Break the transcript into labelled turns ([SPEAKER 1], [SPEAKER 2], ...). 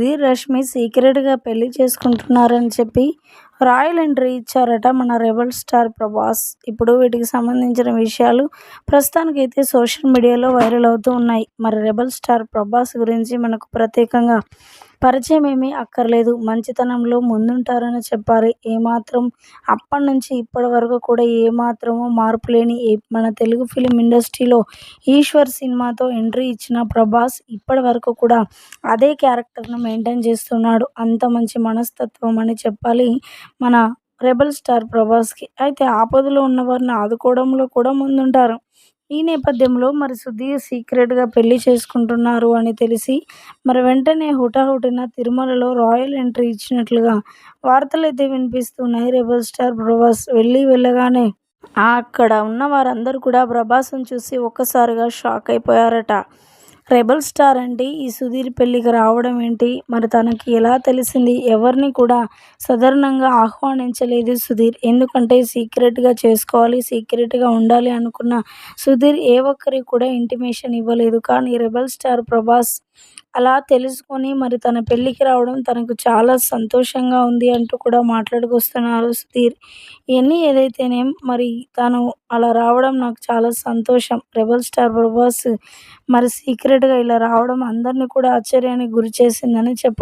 [SPEAKER 1] సుధీర్ రష్మి సీక్రెట్గా పెళ్ళి చేసుకుంటున్నారని చెప్పి రాయల్ ఎంట్రీ ఇచ్చారట మన రెబల్ స్టార్ ప్రభాస్. ఇప్పుడు వీటికి సంబంధించిన విషయాలు ప్రస్తుతానికైతే సోషల్ మీడియాలో వైరల్ అవుతూ ఉన్నాయి. మరి రెబల్ స్టార్ ప్రభాస్ గురించి మనకు ప్రత్యేకంగా పరిచయం ఏమీ అక్కర్లేదు. మంచితనంలో ముందుంటారని చెప్పాలి. ఏమాత్రం అప్పటి నుంచి ఇప్పటి వరకు కూడా ఏమాత్రమో మార్పు లేని మన తెలుగు ఫిలిం ఇండస్ట్రీలో ఈశ్వర్ సినిమాతో ఎంట్రీ ఇచ్చిన ప్రభాస్ ఇప్పటి వరకు కూడా అదే క్యారెక్టర్ను మెయింటైన్ చేస్తున్నాడు. అంత మంచి మనస్తత్వం అని చెప్పాలి. మన రెబల్ స్టార్ ప్రభాస్కి. అయితే ఆపదలో ఉన్నవారిని ఆదుకోవడంలో కూడా ముందుంటారు. ఈ నేపథ్యంలో మరి సుధీర్ సీక్రెట్గా పెళ్ళి చేసుకుంటున్నారు అని తెలిసి మరి వెంటనే హుటాహుటిన తిరుమలలో రాయల్ ఎంట్రీ ఇచ్చినట్లుగా వార్తలు అయితే వినిపిస్తున్నాయి. రెబల్ స్టార్ ప్రభాస్ వెళ్ళి వెళ్ళగానే అక్కడ ఉన్న వారందరూ కూడా ప్రభాస్ను చూసి ఒక్కసారిగా షాక్ అయిపోయారట. రెబల్ స్టార్ అండి. ఈ సుధీర్ పెళ్ళికి రావడం ఏంటి? మరి తనకి ఎలా తెలిసింది? ఎవరిని కూడా సాధారణంగా ఆహ్వానించలేదు సుధీర్. ఎందుకంటే సీక్రెట్గా చేసుకోవాలి సీక్రెట్గా ఉండాలి అనుకున్న సుధీర్ ఏ ఒక్కరికి కూడా ఇంటిమేషన్ ఇవ్వలేదు. కానీ రెబల్ స్టార్ ప్రభాస్ అలా తెలుసుకొని మరి తన పెళ్ళికి రావడం తనకు చాలా సంతోషంగా ఉంది అంటూ కూడా మాట్లాడుకొస్తున్నారు సుధీర్. ఇవన్నీ ఏదైతేనే మరి తను అలా రావడం నాకు చాలా సంతోషం. రెబల్ స్టార్ ప్రభాస్ మరి సీక్రెట్గా ఇలా రావడం అందరినీ కూడా ఆశ్చర్యానికి గురి చేసిందని చెప్పాలి.